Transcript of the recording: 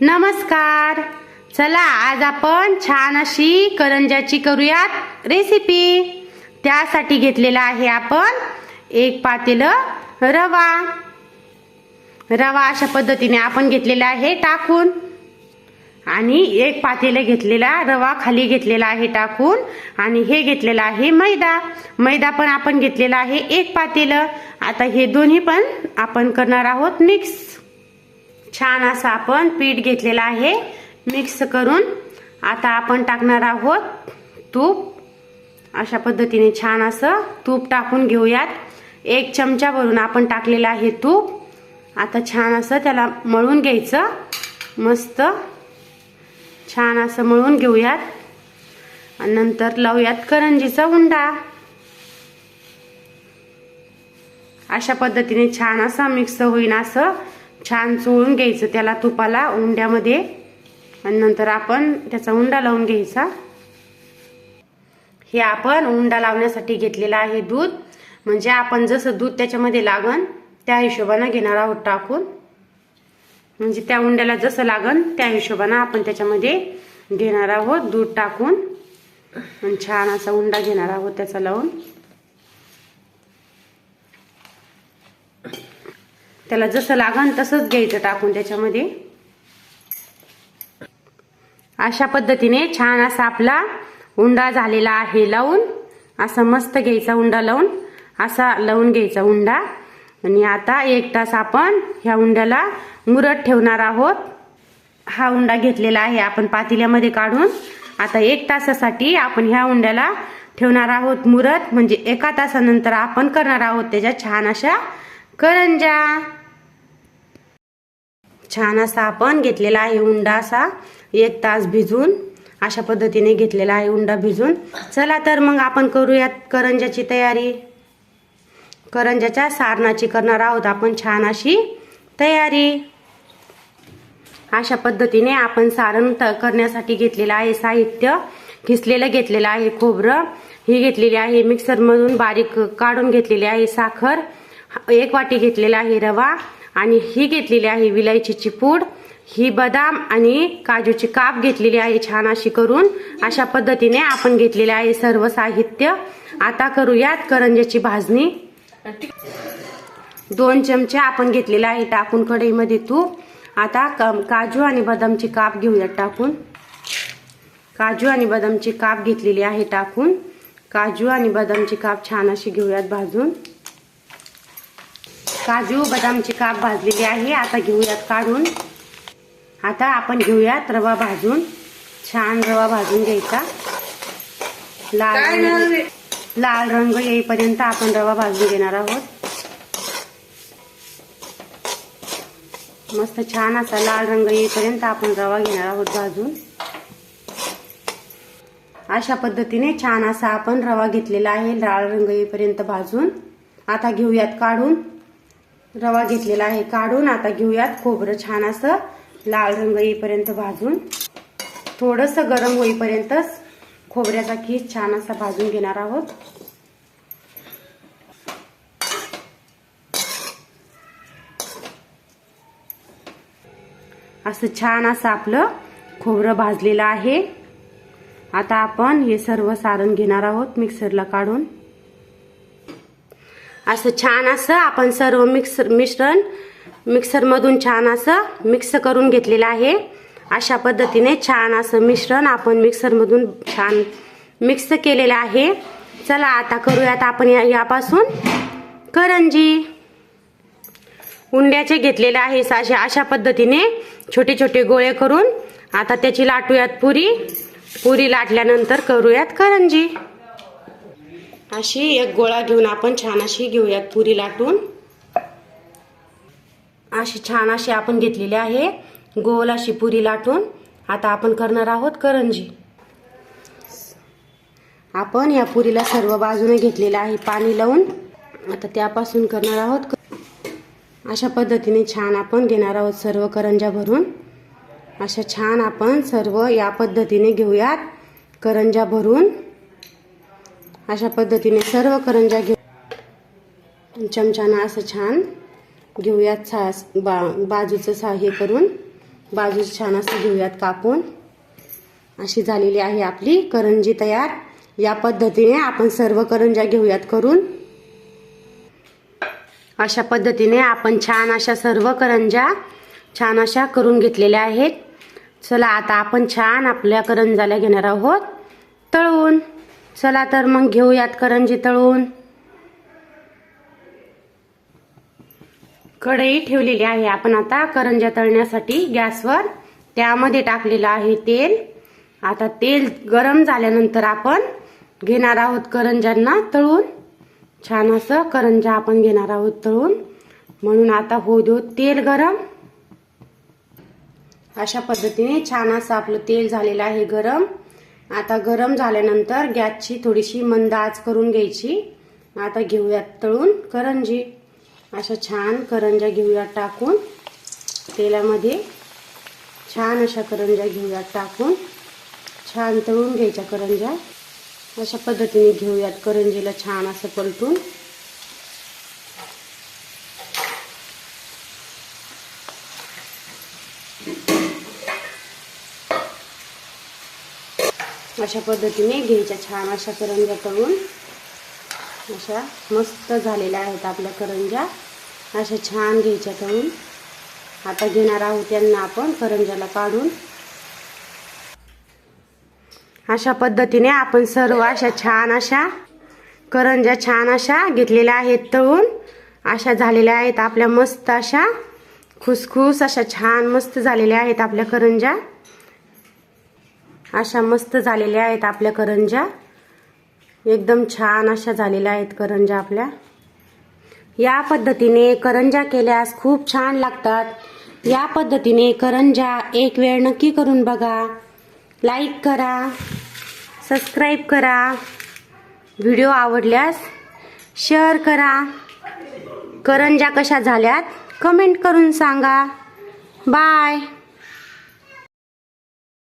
नमस्कार. चला आज आपण छान अशी करंजाची करूयात रेसिपी त्यासाठी घेतलेला आहे आपण एक पातेलं रवा. रवा अशा पद्धतीने आपण घेतलेला आहे टाकून. आणि एक पातेलं घेतलेला रवा खाली घेतलेला आहे टाकून. आणि हे घेतलेलं आहे मैदा. मैदा पण आपण घेतलेला आहे एक पातेलं. आता हे दोन्ही पण आपण करणार आहोत मिक्स छान असं आपण पीठ घेतलेलं आहे. मिक्स करून आता आपण टाकणार आहोत तूप. अशा पद्धतीने छान असं तूप टाकून घेऊयात. एक चमचा भरून आपण टाकलेलं आहे तूप. आता छान असं त्याला मळून घ्यायचं. मस्त. छान असं मळून घेऊयात. आणि नंतर लावूयात करंजीचा उंडा अशा पद्धतीने छान असं मिक्स होईन असं. छान चोळून घ्यायचं त्याला तुपाला उंड्यामध्ये. आणि नंतर आपण त्याचा उंडा लावून घ्यायचा. हे आपण उंडा लावण्यासाठी घेतलेला आहे दूध. म्हणजे आपण जसं दूध त्याच्यामध्ये लागन त्या हिशोबानं घेणार आहोत टाकून. म्हणजे त्या उंड्याला जसं लागन त्या हिशोबानं आपण त्याच्यामध्ये घेणार आहोत दूध टाकून. आणि छान असा उंडा घेणार आहोत त्याचा लावून. त्याला जसं लागन तसंच घ्यायचं टाकून त्याच्यामध्ये. अशा पद्धतीने छान असा आपला उंडा झालेला आहे लावून. असा मस्त घ्यायचा उंडा लावून. असा लावून घ्यायचा उंडा. आणि आता एक तास आपण ह्या उंड्याला मुरत ठेवणार आहोत. हा उंडा घेतलेला आहे आपण पातेल्यामध्ये काढून. आता एक तासासाठी आपण ह्या उंड्याला ठेवणार आहोत मुरत. म्हणजे एका तासानंतर आपण करणार आहोत त्याच्या छान अशा करंजा. छान असा आपण घेतलेला आहे उंडा असा. एक तास भिजून अशा पद्धतीने घेतलेला आहे उंडा भिजून. चला तर मग आपण करूयात करंजाची तयारी. करंजाच्या सारणाची करणार आहोत आपण छान अशी तयारी. अशा पद्धतीने आपण सारण करण्यासाठी घेतलेलं आहे साहित्य. खिसलेलं घेतलेलं आहे खोबरं. ही घेतलेली आहे मिक्सरमधून बारीक काढून घेतलेली आहे साखर. एक वाटी घेतलेला आहे रवा आणि ही घेतलेली आहे विलायचीची पूड. ही बदाम आणि काजूची काप घेतलेली आहे छान अशी करून. अशा पद्धतीने आपण घेतलेले आहे सर्व साहित्य. आता करूयात करंज्याची भाजणी. दोन चमचे आपण घेतलेले आहे टाकून कढईमध्ये तूप आता काजू आणि बदामची काप घेऊयात टाकून. काजू आणि बदामची काप घेतलेली आहे टाकून. काजू आणि बदामची काप छान अशी घेऊयात भाजून. काजू बदामची काप भाजलेली आहे. आता घेऊयात काढून. आता आपण घेऊयात रवा भाजून. छान रवा भाजून घ्यायचा. लाल रंग लाल रंग येईपर्यंत आपण रवा भाजून घेणार आहोत. मस्त छान असा लाल रंग येईपर्यंत आपण रवा घेणार आहोत भाजून. अशा पद्धतीने छान असा आपण रवा घेतलेला आहे. लाल रंग येईपर्यंत भाजून. आता घेऊयात काढून. रवा घेतलेला आहे काढून. आता घेऊयात खोबरं छान असं लाल रंग येईपर्यंत भाजून. थोडंसं गरम होईपर्यंतच खोबऱ्याचा खीस छान असा भाजून घेणार आहोत. असं छान असं आपलं खोबरं भाजलेलं आहे. आता आपण हे सर्व सारण घेणार आहोत मिक्सरला काढून. असं छान असं आपण सर्व मिक्सर मिश्रण मिक्सरमधून छान असं मिक्स करून घेतलेलं आहे. अशा पद्धतीने छान असं मिश्रण आपण मिक्सरमधून छान मिक्स केलेलं आहे. चला आता करूयात आपण या यापासून. करंजी उंड्याचे घेतलेले आहे. अशा अशा पद्धतीने छोटे छोटे गोळे करून आता त्याची लाटूयात पुरी. पुरी लाटल्यानंतर करूयात करंजी. अशी एक गोळा घेऊन आपण छान अशी घेऊयात पुरी लाटून. अशी छान अशी आपण घेतलेली आहे. गोल अशी पुरी लाटून. आता आपण करणार आहोत करंजी. आपण या पुरीला सर्व बाजूने घेतलेलं आहे पाणी लावून. आता त्यापासून करणार आहोत अशा पद्धतीने छान आपण घेणार आहोत सर्व करंजा भरून. अशा छान आपण सर्व या पद्धतीने घेऊयात करंजा भरून. अशा पद्धतीने सर्व करंजा घेऊ. चमच्यानं असं छान घेऊयात सा बा बाजूचं सा हे करून. बाजूचं छान असं घेऊयात कापून. अशी झालेली आहे आपली करंजी तयार. या पद्धतीने आपण सर्व करंज्या घेऊयात करून. अशा पद्धतीने आपण छान अशा सर्व करंज्या छान अशा करून घेतलेल्या आहेत. चला आता आपण छान आपल्या करंजाला घेणार आहोत. तळून. चला तर मग घेऊयात करंजी तळून. कढई ठेवलेली आहे आपण आता करंज्या तळण्यासाठी गॅसवर. त्यामध्ये टाकलेलं आहे तेल. आता तेल गरम झाल्यानंतर आपण घेणार आहोत करंज्यांना तळून. छान असं करंजा आपण घेणार आहोत तळून. म्हणून आता होऊ देऊ तेल गरम. अशा पद्धतीने छान असं आपलं तेल झालेलं आहे गरम. आता गरम झाल्यानंतर गॅसची थोडीशी मंद आच करून घ्यायची. आता घेऊयात तळून करंजी. अशा छान करंजा घेऊयात टाकून. तेलामध्ये छान अशा करंजा घेऊयात टाकून. छान तळून घ्यायच्या करंजा अशा पद्धतीने घेऊयात करंजीला छान असं पलटून. अशा पद्धतीने घ्यायच्या छान अशा करंज्या तळून. अशा मस्त झालेल्या आहेत आपल्या करंज्या. अशा छान घ्यायच्या तळून. आता घेणार आहोत त्यांना आपण करंज्याला काढून. अशा पद्धतीने आपण सर्व अशा छान अशा करंज्या छान अशा घेतलेल्या आहेत तळून. अशा झालेल्या आहेत आपल्या मस्त अशा. खुसखुस अशा छान मस्त झालेल्या आहेत आपल्या करंज्या. अशा मस्त झालेल्या आहेत आपल्या करंज्या. एकदम छान अशा झालेल्या आहेत करंज्या आपल्या. या पद्धतीने करंज्या केल्यास खूप छान लागतात. या पद्धतीने करंज्या एक वेळ नक्की करून बघा. लाईक करा. सबस्क्राईब करा. व्हिडिओ आवडल्यास शेअर करा. करंज्या कशा झाल्यात कमेंट करून सांगा. बाय